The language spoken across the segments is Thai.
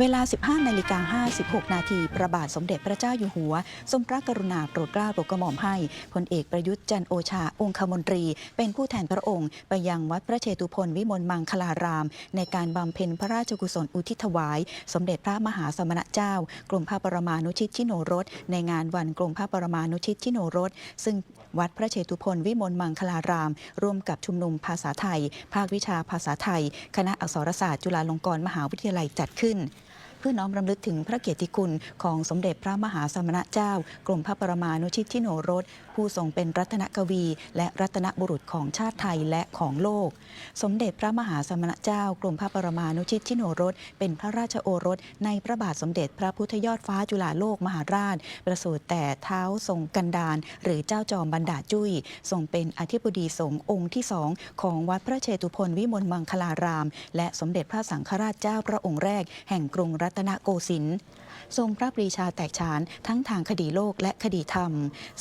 เวลา 15นาฬิกา56 นาทีประบาทสมเด็จพระเจ้าอยู่หัว ทรงพระกรุณาโปรดเกล้าโปรดกระหม่อมให้พลเอกประยุทธ์จันโอชาองคมนตรี เป็นผู้แทนพระองค์ ไปยังวัดพระเชตุพนวิมลมังคลาราม ในการบำเพ็ญพระราชกุศลอุทิศถวาย สมเด็จพระมหาสมณเจ้า กรมพระปรมานุชิตชิโนรส ในงานวันกรมพระปรมานุชิตชิโนรส ซึ่งวัดพระเชตุพนวิมลมังคลาราม ร่วมกับชุมนุมภาษาไทย ภาควิชาภาษาไทย คณะอักษรศาสตร์จุฬาลงกรณ์มหาวิทยาลัยจัดขึ้น พื่อน้อมรำลึกถึงพระเกียรติคุณของสมเด็จพระมหาสมณเจ้า กรมพระปรมานุชิตชิโนรส ผู้ทรงเป็นรัตนกวี และรัตนบุรุษของชาติไทยและของโลก สมเด็จพระมหาสมณเจ้า กรมพระปรมานุชิตชิโนรส เป็นพระราชโอรส ในพระบาทสมเด็จพระพุทธยอดฟ้าจุฬาโลกมหาราช ประสูติแต่เท้าทรงกันดารหรือเจ้าจอมบรรดาจุ้ยทรงเป็นอธิบดีสงฆ์องค์ที่สองของวัดพระเชตุพนวิมลมังคลาราม และสมเด็จพระสังฆราชเจ้าพระองค์แรก แห่งกรุงรัตตนโกสินทร์ ทรงพระปรีชาแตกฉานทั้งทางคดีโลกและคดีธรรม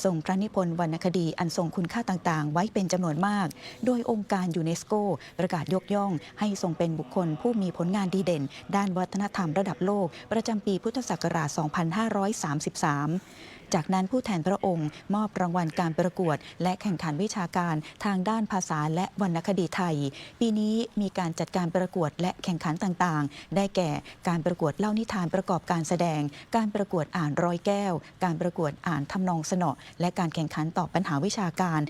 ทรงพระนิพนธ์วรรณคดีอันทรงคุณค่าต่างๆ ไว้เป็นจำนวนมาก โดยองค์การยูเนสโก ประกาศยกย่อง ให้ทรงเป็นบุคคลผู้มีผลงานดีเด่น ด้านวัฒนธรรมระดับโลก ประจำปีพุทธศักราช 2533จากนั้นผู้แทนพระองค์ มอบรางวัลการประกวด และแข่งขันวิชาการทางด้านภาษาและวรรณคดีไทย ปีนี้มีการจัดการประกวดและแข่งขันต่างๆ ได้แก่การประกวดเล่านิทานประกอบการแสดงดง การประกวดอ่านร้อยแก้ว การประกวดอ่านทำนองสนอและการแข่งขันตอบปัญหาวิชาการ